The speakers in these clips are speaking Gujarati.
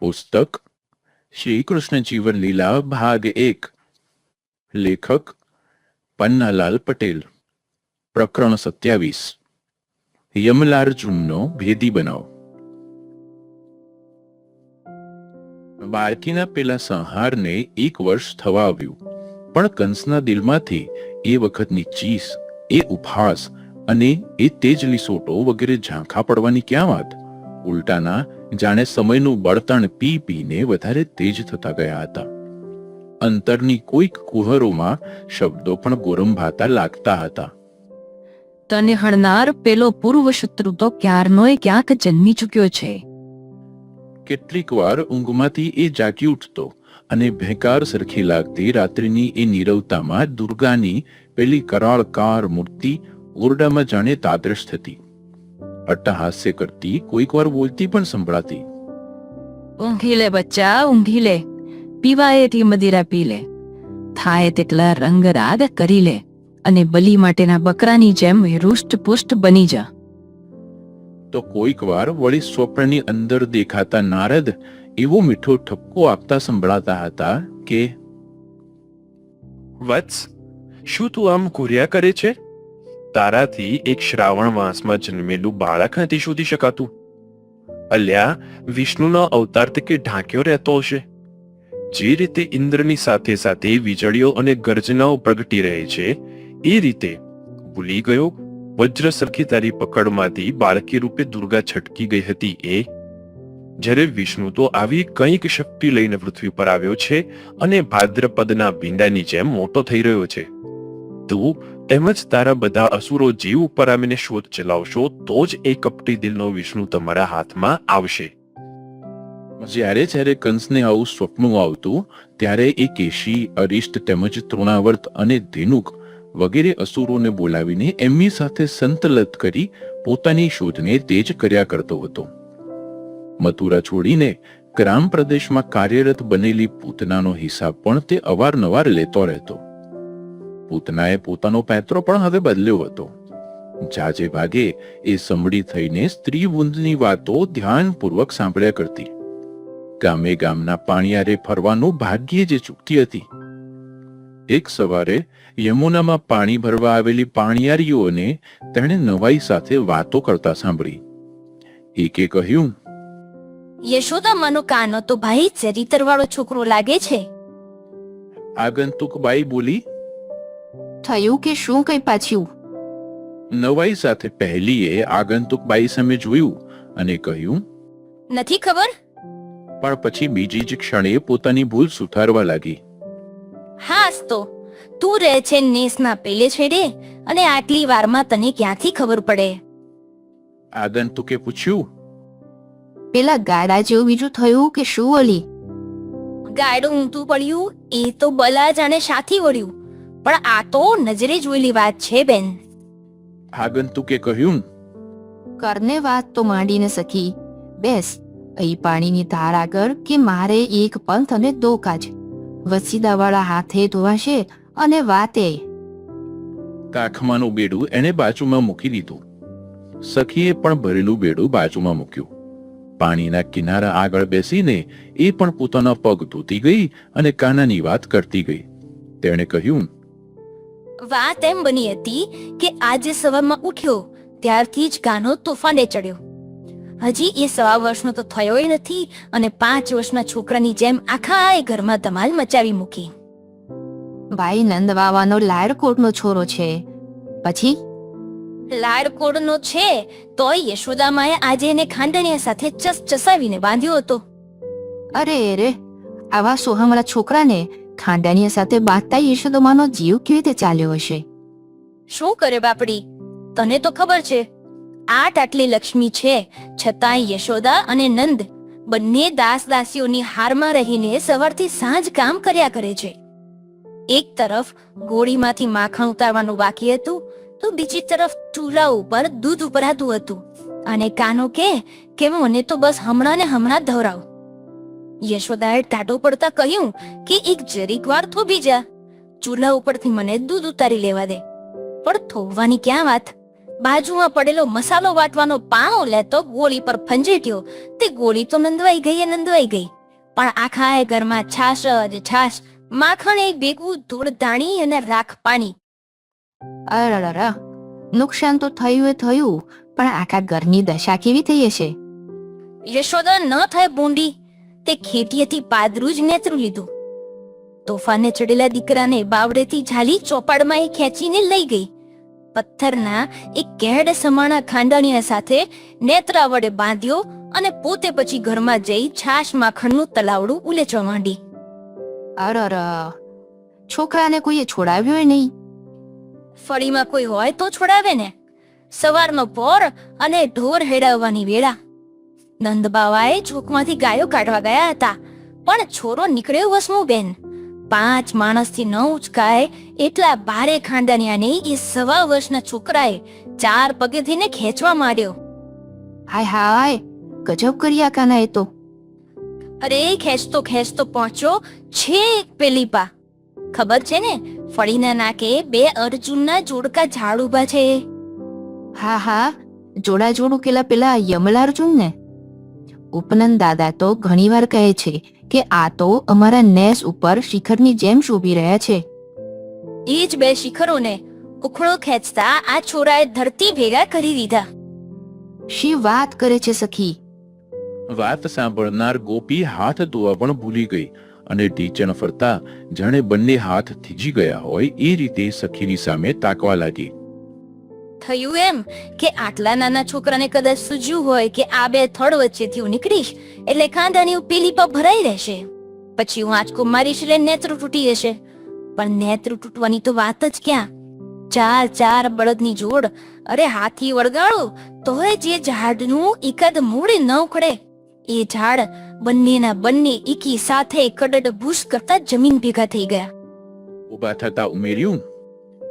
પુસ્તક શ્રી કૃષ્ણ જીવન લીલા ભાગ એક, લેખક પન્નાલાલ પટેલ, પ્રકરણ સત્યાવીસ. યમલાર્જુનનો ભેદી બનાવ. બાળકીના પેલા સંહારને એક વર્ષ થવા આવ્યું, પણ કંસના દિલમાંથી એ વખતની ચીસ, એ ઉપહાસ અને એ તેજ લીસોટો વગેરે ઝાંખા પડવાની ક્યાં વાત? ઉલટાના જાણે સમયનું બળતણ પી પીને વધારે તેજ થતા ગયા હતા. અંતરની કોઈક કુહરોમાં શબ્દો પણ ગોરંભાતા લાગતા હતા. તને હણનાર પેલો પૂર્વ શત્રુ તો ક્યારનોય ક્યાંક જન્મી ચૂક્યો છે. કેટલીક વાર ઊંઘમાંથી એ જાગી ઉઠતો અને ભેકાર સરખી લાગતી રાત્રિની એ નીરવતામાં દુર્ગાની પેલી કરાળકાર મૂર્તિ ઓરડામાં જાણે તાદ્રશ થતી. અટ્ટહાસ્ય કરતી કોઈક વાર બોલતી પણ સંભળાતી. ઊંઘી લે બચ્ચા ઊંઘી લે. પીવાયેથી મદિરા પી લે. થાય તેટલા રંગ રાગ કરી લે. અને બલી માટેના બકરાની જેમ હૃષ્ટ પુષ્ટ બની જા. તો કોઈક વાર વળી સ્વપ્નની અંદર દેખાતા નારદ એવો મીઠો ઠપકો આપતા સંભળાતા હતા કે વત્સ શું તું આમ કુર્યા કરે છે? તારાથી એક શ્રાવણ માસમાં જન્મેલું બાળક નથી શોધી શકાતું. અલ્યા, વિષ્ણુનો અવતાર તે કે ઢાંક્યો રહેતો હશે. જે રીતે ઇન્દ્રની સાથે સાથે વીજળીઓ અને ગર્જનાઓ પ્રગટી રહે છે, એ રીતે ભૂલી ગયો, વજ્ર સરખી તારી પકડમાંથી બાળકી રૂપે દુર્ગા છટકી ગઈ હતી એ. જ્યારે વિષ્ણુ તો આવી કંઈક શક્તિ લઈને પૃથ્વી પર આવ્યો છે અને ભાદ્રપદના ભીંડાની જેમ મોટો થઈ રહ્યો છે. તું તેમજ તારા બધા અસુરો જીવ ઉપર આવીને શોધ ચલાવશો, તો જ એ કપટી દિલનો વિષ્ણુ તમારા હાથમાં આવશે. જ્યારે જ્યારે કંસને આવું સ્વપ્ન આવતું, ત્યારે એ કેશી, અરિષ્ટ તેમજ તૃણાવર્ત અને ધેનુક વગેરે અસુરોને બોલાવીને એમની સાથે સંતલત કરી પોતાની શોધને તેજ કર્યા કરતો હતો. મથુરા છોડીને ગ્રામ પ્રદેશમાં કાર્યરત બનેલી પૂતનાનો હિસાબ પણ તે અવારનવાર લેતો રહેતો. પૂતનાએ પોતાનો પેત્રો પણ હવે બદલ્યો હતો. જાજે ભાગે એ સમડી થઈને સ્ત્રી વૃંદની વાતો ધ્યાનપૂર્વક સાંભળ્યા કરતી. ગામે ગામના પાણિયારે ફરવાનું ભાગ્યે જે ચૂકતી હતી. એક સવારે યમુનામાં પાણી ભરવા આવેલી પાણિયારીઓને તેણે નવાઈ સાથે વાતો કરતા સાંભળી. એકે કહ્યું યશોદા યશોદામાનો કાનો તો ભાઈ ચરિત્ર વાળો છોકરો લાગે છે? આગંતુક બાઈ બોલી થયું કે શું કંઈ પાછું? નવાઈ સાથે પહેલીએ આગંતુક બાઈ સામે જોયું અને કહ્યું નથી ખબર? પણ પછી બીજી જ ક્ષણે પોતાની ભૂલ સુધારવા લાગી. હાસ તો. તું રહે છે નેસના પેલે છેડે અને આટલી વારમાં તને ક્યાંથી ખબર પડે? આગંતુકે પૂછ્યું પેલા ગાડા જેવું બીજું થયું કે શું ઓલી ગાયડું ઊંધું પડ્યું એ તો બલા જાણે સાથી વળ્યું. પણ આ તો નજરે જોયેલી વાત છે બેન. આગંતુકે કહ્યું? કરને વાત તો માંડીને સખી. બેસ અહીં પાણીની ધાર આગળ કે મારે એક પંથ અને દો કાજ. વસીદાવાળા હાથે ધોવાશે અને વાતે. કાખમાનું બેડું એને બાજુમાં મૂકી દીધું. સખીએ પણ ભરેલું બેડું બાજુમાં મૂક્યું. પાણીના કિનારા આગળ બેસીને એ પણ પોતાના પગ ધોતી ગઈ અને કાનાની વાત કરતી ગઈ. તેણે કહ્યું વાત એમ બની હતી કે આજે સવારમાં ઉઠ્યો ત્યારથી જ ગાનો તોફાને ચડ્યો. હજી એ સવા વર્ષનો તો થયોય નથી અને પાંચ વર્ષના છોકરાની જેમ આખા એ ઘરમાં ધમાલ મચાવી મૂકી. ભાઈ નંદવાવાનો લાયરકોટનો છોરો છે. પછી? લાડકોડનો છે તોય યશોદામાએ આજે એને ખાંડણીયા સાથે ચસ ચસાવીને બાંધ્યો હતો. અરે રે આવા સોહામળા છોકરાને ખાંડાનીયા સાથે બાજતા યશોદમાનો જીવ કેવી રીતે ચાલ્યો હશે? શું કરે બાપડી? તને તો ખબર છે, આઠ આટલી લક્ષ્મી છે, છતાંય યશોદા અને નંદ બંને દાસ દાસીઓની હારમાં રહીને સવારથી સાંજ કામ કર્યા કરે છે. એક તરફ ગોળીમાંથી માખણ ઉતારવાનું બાકી હતું, તો બીજી તરફ ચૂલા ઉપર દૂધ ઉપરાતું હતું. અને કાનો કે મને તો બસ હમણાં ને હમણાં ધવરાવ. યશોદાએ ટાટો પડતા કહ્યું કે એક જરીક વાર થોભી જા. ચૂલા ઉપરથી મને દૂધ ઉતારી લેવા દે. પણ થોવાની ક્યાં વાત? બાજુમાં પડેલો મસાલો વાટવાનો પાણો લેતો ગોળી પર ફંજેટ્યો. તે ગોળી તો નંદવાઈ ગઈ એ નંદવાઈ ગઈ. પણ આખા એ ઘરમાં છાશ જ છાશ. માખણ એ ભેગું ધૂળ ધાણી અને રાખ પાણી. અરરર નુકસાન તો થયું એ થયું પણ આખા ઘરની દશા કેવી થઈ હશે? યશોદા ન થાય બોંડી તે ખેતીએથી પાદરું જ નેતરું લીધું. તોફાને ચડેલા દીકરાને બાવડેથી ઝાલી ચોપાડમાં એ ખેંચીને લઈ ગઈ. પથ્થરના એક કેડ સમાણા ખાંડાણીયા સાથે નેત્રા વડે બાંધ્યો અને પોતે પછી ઘરમાં જઈ છાશ માખણનું તલાવડું ઉલેચવા માંડી. અરર છોકરાને કોઈએ છોડાવ્યો નહીં? ફળીમાં કોઈ હોય તો છોડાવે ને. સવારનો પોર અને ઢોર હેડાવવાની વેળા. નંદબાવાએ ચોકમાંથી ગાયો કાઢવા ગયા હતા. પણ છોરો નીકળ્યો વસમું બેન પાંચ માણસથી ન ઉચકાય એટલા ભારે ખાંડાનિયાને એ સવા વર્ષના છોકરાએ ચાર પગે થઈને ખેંચવા માંડ્યો. હાય હાય ગજબ કર્યા કાના એ તો. અરે ખેંચતો ખેંચતો પહોંચ્યો છેક પેલી પા. ખબર છે ને ફળીના નાકે બે અર્જુનના જોડકા ઝાડ ઊભા છે. હા હા જોડા જોડું કેલા પેલા યમલાર્જુન ને ઉપનંદ દાદા તો ઘણીવાર કહે છે કે આ તો અમારા નેસ ઉપર શિખરની જેમ શોભી રહ્યા છે. એ જ બે શિખરોને ઉખળો ખેંચતા આ છોરાએ ધરતી ભેગા કરી દીધા. શી વાત કરે છે સખી? વાત સાંભળનાર ગોપી હાથ ધોવા પણ ભૂલી ગઈ અને ઢીચણ ફરતા જાણે બંને હાથ થીજી ગયા હોય એ રીતે સખીની સામે તાકવા લાગી. થયું એમ કે આટલા નાના છોકરાને કદાચ સૂજ્યું હોય કે આ બે થડ વચ્ચેથી હું નીકળીશ એટલે ખાંદાની પેલી પર ભરાઈ રહેશે. પછી હું આંચકો મારીશ એટલે નેત્ર તૂટી જશે. પણ નેત્ર તૂટવાની તો વાત જ ક્યાં? ચાર ચાર બળદની જોડ. અરે હાથી વળગાડો તોય જે ઝાડનું એકાદ મૂળ ન ઉખડે. એ ઝાડ બંનેના બંને એકી સાથે કડડ ભૂસ કરતા જમીન ભેગા થઈ ગયા. ઊભા થતા ઉમેર્યું?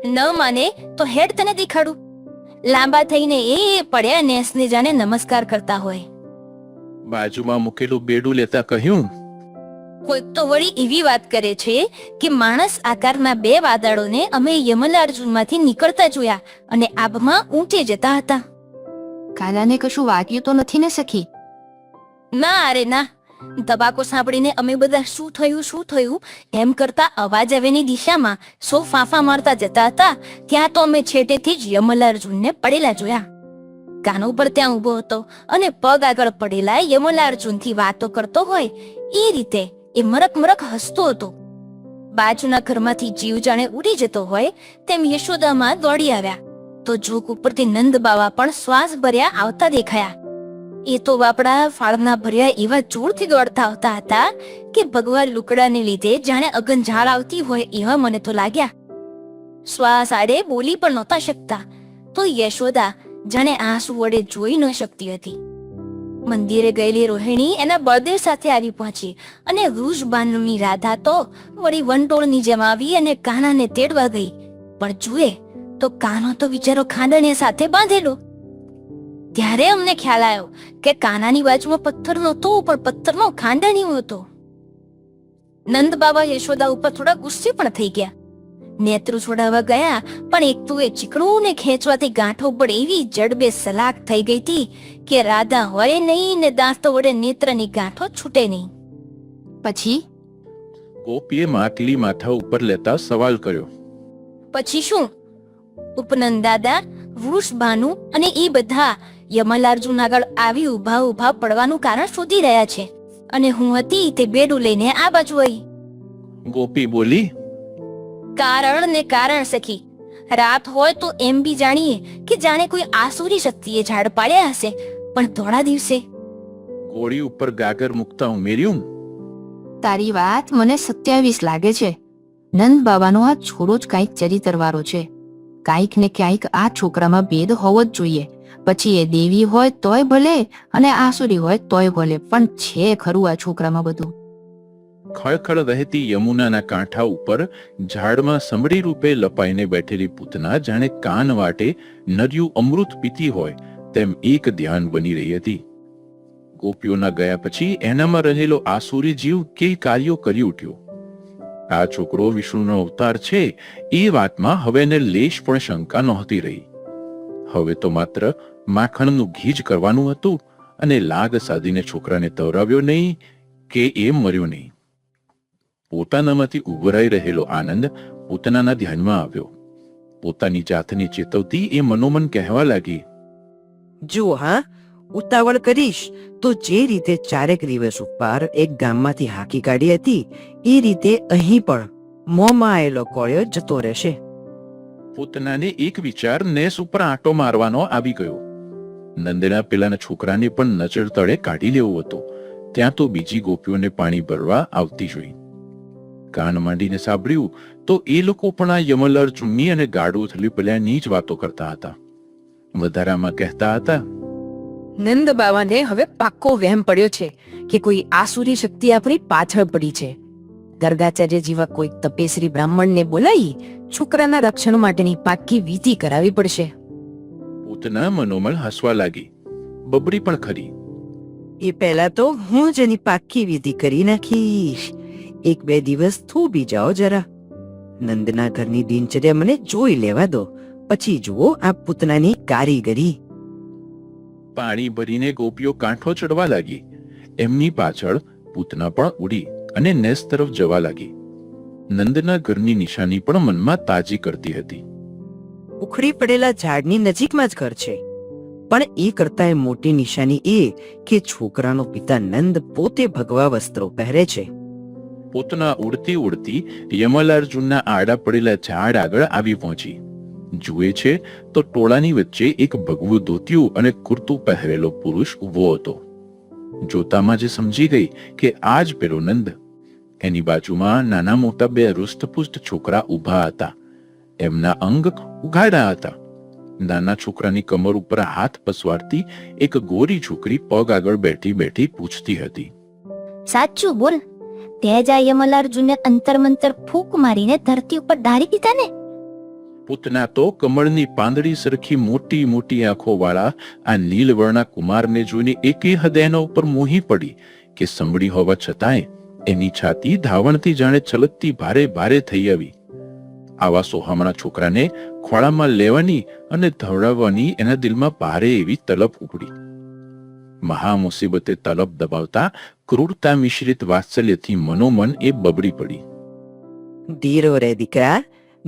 ન માને તો હેડ તને દેખાડું. લાંબા થઈને એ પડ્યા નેસને જાણે નમસ્કાર કરતા હોય. બાજુમાં મૂકેલું બેડું લેતા કહ્યું કોઈક તો વળી એવી વાત કરે છે કે માણસ આકારના બે વાદળોને અમે યમલાર્જુનમાંથી નીકળતા જોયા અને આબમાં ઊંચે જતા હતા. કાલાને કશું વાગ્યું તો નથી ને સખી? ના અરે ના. દબાકો સાંભળીને અમે બધા શું થયું શું થયું? એમ કરતા અવાજ આવેની દિશામાં સો ફાંફા મારતા જતા હતા. ત્યાં તો અમે છેટેથી જ યમલાર્જુનને પડેલા જોયા. કાનો પર ત્યાં ઊભો હતો અને પગ આગળ પડેલા યમલાર્જુનથી વાતો કરતો હોય એ રીતે એ મરક મરક હસતો હતો. બાજુના ઘરમાંથી જીવ જાણે ઉડી જતો હોય તેમ યશોદામાં દોડી આવ્યા. તો જોક ઉપરથી નંદ બાવા પણ શ્વાસ ભર્યા આવતા દેખાયા. એ તો બાપડા ફાળના ભર્યા એવા જોરથી દોડતા આવતા હતા કે ભગવાન લુકડાને લીધે જાણે અગન ઝાડ આવતી હોય એવા મને તો લાગ્યા. શ્વાસ આડે બોલી પણ નહોતા શકતા. તો યશોદા જાણે આંસુ વડે જોઈ ન શકતી હતી. મંદિરે ગયેલી રોહિણી એના બળદેવ સાથે આવી પહોંચી અને રૂષબાનની રાધા તો વળી વનટોળની જેમ આવી અને કાનાને તેડવા ગઈ. પણ જુએ તો કાનો તો બિચારો ખાંડણીયા સાથે બાંધેલો. ત્યારે અમને ખ્યાલ આવ્યો કે કાનાની બાજુમાં પથ્થર નહોતો પણ પથ્થરનો ખાંડણીયો હતો. નંદ બાબા યશોદા ઉપર થોડા ગુસ્સે પણ થઈ ગયા. નેત્રુ છોડાવવા ગયા પણ એક તો એ ચીકણું ને ખેંચવાથી ગાંઠો પર એવી જડબે સલાક થઈ ગઈ હતી કે રાધા હોય નહીં ને દાંતો વડે નેત્રની ગાંઠો છૂટે નહીં. પછી? ગોપીએ માટલી માથા ઉપર લેતા સવાલ કર્યો. પછી શું? ઉપનંદ દાદા વૃષભાનુ અને એ બધા યમલાર્જુન આગળ આવી ઊભા ઊભા પડવાનું કારણ શોધી રહ્યા છે. અને હું હતી તે બેડું લઈને આ બાજુ આવી. ગોપી બોલી કારણ ને કારણ સખી રાત હોય તો એમ બી જાણીએ કે જાણે કોઈ આસુરી શક્તિએ ઝાડ પાડ્યા હશે પણ ધોળા દિવસે. ગોળી ઉપર ગાગર મૂકતા ઉમેર્યું. તારી વાત મને સત્યાવીસ લાગે છે. નંદ બાબાનો આ છોડો જ કાંઈક ચરિત્રવાળો છે. કાંઈક ને ક્યાંક આ છોકરામાં ભેદ હોવો જ જોઈએ. પછી એ દેવી હોય તોય ભલે અને આસુરી હોય તોય ભલે, પણ છે ખરું આ છોકરામાં બધું? ખળખળ વહેતી યમુનાના કાંઠા ઉપર ઝાડમાં સમડી રૂપે લપાઈને બેઠેલી પૂતના જાણે કાન વાટે નર્યું અમૃત પીતી હોય તેમ એક ધ્યાન બની રહી હતી. ગોપીઓના ગયા પછી એનામાં રહેલો આસુરી જીવ કે કાર્યો કરી ઉઠ્યો? આ છોકરો વિષ્ણુનો અવતાર છે એ વાતમાં હવેને લેશ પણ શંકા નહોતી રહી. હવે તો માત્ર માખણનું ઘી જ કરવાનું હતું અને લાગ સાધીને છોકરાને તવરાવ્યો નહીં કે એ મર્યો નહીં. પોતાનામાંથી ઉભરાઈ રહેલો આનંદ પોતાના ધ્યાનમાં આવ્યો. પોતાની જાતને ચેતવતી એ મનોમન કહેવા લાગી, જુઓ, હા, ઉતાવળ કરીશ તો જે રીતે ચારેક દિવસ ઉપર એક ગામમાંથી હાકી કાઢી હતી, એ રીતે અહીં પણ મોંમાં આવેલો કોળિયો જતો રહેશે. પોતાનાને એક વિચાર નેસ ઉપર આંટો મારવાનો આવી ગયો. નંદના પેલાના છોકરાને પણ નજર તળે કાઢી લેવો હતો. ત્યાં તો બીજી ગોપીઓને પાણી ભરવા આવતી જોઈ. કાન માંડીને સાંભળ્યું તો એ લોકો પણ આ યમલર, ચુમ્મી અને ગાડું થલી પેલાની જ વાતો કરતા હતા. વધારામાં કહેતા હતા, નંદ બાવાને હવે પાક્કો વહેમ પડ્યો છે કે કોઈ આસુરી શક્તિ આપણી પાછળ પડી છે. ગર્ગાચાર્ય જેવા કોઈ તપેશ્રી બ્રાહ્મણને બોલાવી છોકરાના રક્ષણ માટેની પાક્કી વિધિ કરાવી પડશે. પૂતના મનોમળ હસવા લાગી. બબડી પણ ખરી. એ પહેલા તો હું જ એની પાકી વિધિ કરી નાખીશ. એક બે દિવસ થોભી જાઓ જરા. નંદના ઘરની દિનચર્યા મને જોઈ લેવા દો. પછી જુઓ આ પૂતનાની કારીગરી. પાણી ભરીને ગોપીઓ કાંઠો ચડવા લાગી. એમની પાછળ પૂતના પણ ઉડી. અને નેસ તરફ જવા લાગી. નંદના ઘરની નિશાની પણ મનમાં તાજી કરતી હતી. ઉખડી પડેલા ઝાડની નજીકમાં જ ઘર છે. પણ એ કરતા મોટી નિશાની એ કે છોકરાનો પિતા નંદ પોતે ભગવા વસ્ત્રો પહેરે છે. પોતના ઉડતી ઉડતી યમલાર્જુનના આડા પડેલા ઝાડ આગળ આવી પહોંચી. જુએ છે તો ટોળાની વચ્ચે એક ભગવું ધોતિયું અને કુર્તું પહેરેલો પુરુષ ઊભો હતો. જોતામાં જે સમજી ગઈ કે આ જ પેલો નંદ એની બાજુમાં નાના મોટા બે રુષ્ટપુષ્ટ છોકરા ઊભા હતા. એમના અંગ ઉઘાડા હતા. નાના છોકરાની કમર ઉપર હાથ પસવારતી એક ગોરી છોકરી પગ આગળ બેઠી બેઠી પૂછતી હતી. સાચું બોલ. તે જ આ યમલાર્જુને અંતર મંતર ફૂંક મારીને ધરતી ઉપર ડારી દીધા ને પૂતના તો કમળની પાંદડી સરખી મોટી મોટી આંખો વાળા આ નીલવર્ણા કુમારને જોઈને એકે હદ એના ઉપર મોહી પડી કે સંભળી હોવા છતાંય એની છાતી ધાવણથી જાણે છલકતી ભારે ભારે થઈ આવી. આવા સોહામણા છોકરાને ખોળામાં લેવાની અને ધવડાવવાની એના દિલમાં ભારે એવી તલપ ઉપડી. મહા મુસીબતે તલપ દબાવતા ક્રૂરતા મિશ્રિત વાત્સલ્યથી મનોમન એ બબડી પડી. ધીરો રે દીકરા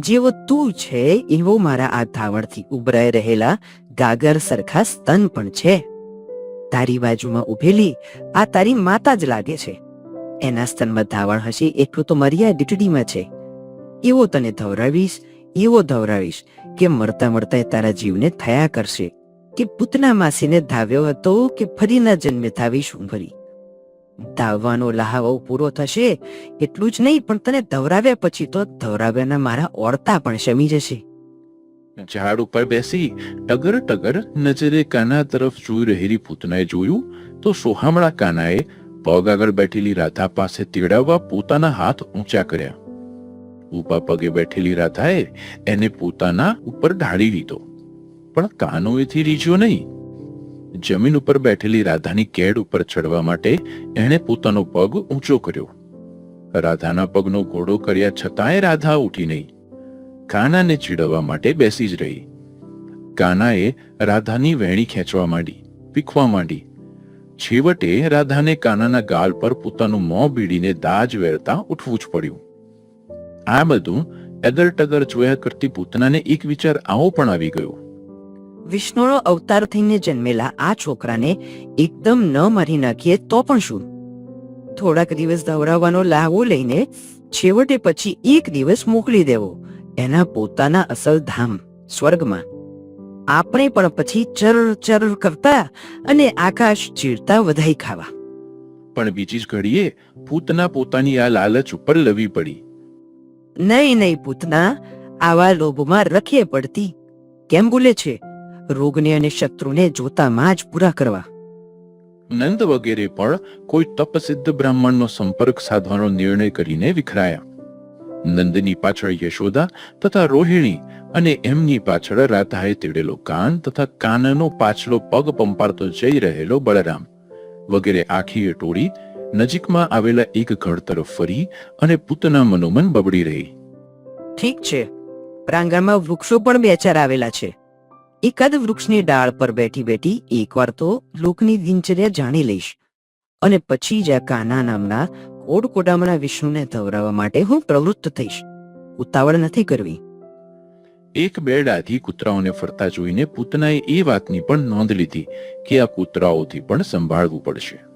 જેવો તું છે, એવો મારા આ ધાવણથી ઉભરાઈ રહેલા ગાગર સરખા સ્તન પણ છે. તારી બાજુમાં ઉભેલી આ તારી માતા જ લાગે છે. એના સ્તનમાં ધાવણ હશે એટલું તો મર્યા ડીટડીમાં છે. એવો તને ધવરાવીશ, એવો ધવરાવીશ કે મરતા મરતા તારા જીવને થયા કરશે. કે પૂતના માસીને ધાવ્યો હતો કે ફરીના જન્મે ધાવીશું ફરી ધાવવાનો લહાવો પૂરો થશે, એટલું જ નહીં, પણ તને ધવરાવ્યા પછી તો ધવરાવ્યાના મારા ઓરતા પણ શમી જશે. ઝાડ ઉપર બેસી ટગર ટગર નજરે કાના તરફ જોઈ રહેલી પૂતનાએ જોયું તો સોહામણા કાનાએ પગ આગળ બેઠેલી રાધા પાસે તેડાવવા પોતાના હાથ ઊંચા કર્યા. ઊભા પગે બેઠેલી રાધાએ એને પોતાના ઉપર ઢાળી લીધો. પણ કાનો એથી રીઝ્યો નહીં. જમીન ઉપર બેઠેલી રાધાની કેડ ઉપર ચડવા માટે એણે પોતાનો પગ ઊંચો કર્યો. રાધાના પગનો ઘોડો કર્યા છતાંય રાધા ઉઠી નહીં. કાનાને ચીડવવા માટે બેસી જ રહી. કાનાએ રાધાની વેણી ખેંચવા માંડી, પીખવા માંડી. છેવટે રાધાને કાનાના ગાલ પર પોતાનું મોં ભીડીને દાજ વેરતા ઉઠવું જ પડ્યું. આ બધું એદર ટગર જોયા કરતી પૂતનાને એક વિચાર આવો પણ આવી ગયો. વિષ્ણુનો અવતાર થઈને જન્મેલા આ છોકરાને એકદમ ન મારી નાખીએ તો પણ શું? થોડાક દિવસ દવરાવવાનો લાહવો લઈને છેવટે પછી એક દિવસ મોકલી દેવો. એના પોતાના અસલ ધામ સ્વર્ગમાં. આપણે પણ પછી ચર ચર કરતા અને આકાશ ચીરતા વધાઈ ખાવા. પણ બીજી જ ઘડીએ પૂતના પોતાની આ લાલચ ઉપર લવી પડી. નહીં નહીં પૂતના આવા લોભમાં રખીએ પડતી. કેમ બોલે છે? રોગને અને શત્રુને જોતામાં જ પૂરા કરવા. નંદ વગેરે પણ કોઈ તપસિદ્ધ બ્રાહ્મણનો સંપર્ક સાધવાનો નિર્ણય કરીને વિખરાયા. નંદની પાછળ યશોદા તથા રોહિણી અને એમની પાછળ રાધાએ તેડેલો કાન તથા કાનનો પાછલો પગ પંપારતો જઈ રહેલો બળરામ. વગેરે આખીએ ટોળી નજીકમાં આવેલા એક ઘર તરફ ફરી અને પૂતના મનોમન બબડી રહી. ઠીક છે. પ્રાંગણમાં વૃક્ષો પણ બે ચાર આવેલા છે. એકાદ વૃક્ષની ડાળ પર બેઠી બેઠી એકવાર તો લોકની દિનચર્યા જાણી લઈશ. અને પછી જ આ કાના નામના કોડકોડામણા વિષ્ણુને ધવરાવવા માટે હું પ્રવૃત્ત થઈશ. ઉતાવળ નથી કરવી. એક બે ડાધી કૂતરાઓને ફરતા જોઈને પૂતનાએ એ વાતની પણ નોંધ લીધી કે આ કૂતરાઓથી પણ સંભાળવું પડશે.